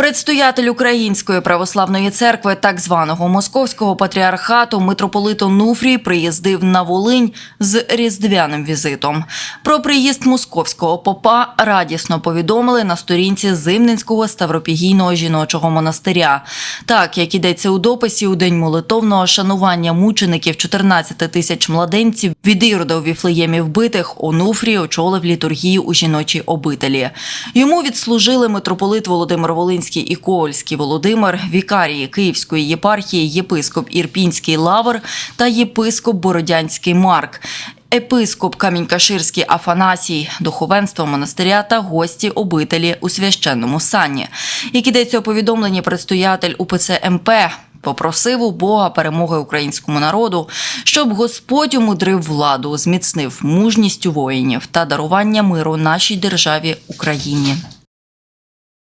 Предстоятель Української православної церкви, так званого московського патріархату, митрополит Онуфрій приїздив на Волинь з різдвяним візитом. Про приїзд московського попа радісно повідомили на сторінці Зимненського ставропігійного жіночого монастиря. Так як ідеться у дописі у день молитовного шанування мучеників 14 тисяч младенців від Ірода у Віфлеємі вбитих, Онуфрій очолив літургію у жіночій обителі. Йому відслужили митрополит Володимир Волинський і Ковальський Володимир, вікарії Київської єпархії, єпископ Ірпінський Лавр та єпископ Бородянський Марк. Епископ Камінь-Каширський Афанасій, духовенство монастиря та гості обителі у священному сані. Як ідеться у повідомленні предстоятель УПЦ МП, попросив у Бога перемоги українському народу, щоб Господь умудрив владу, зміцнив мужність воїнів та дарування миру нашій державі Україні.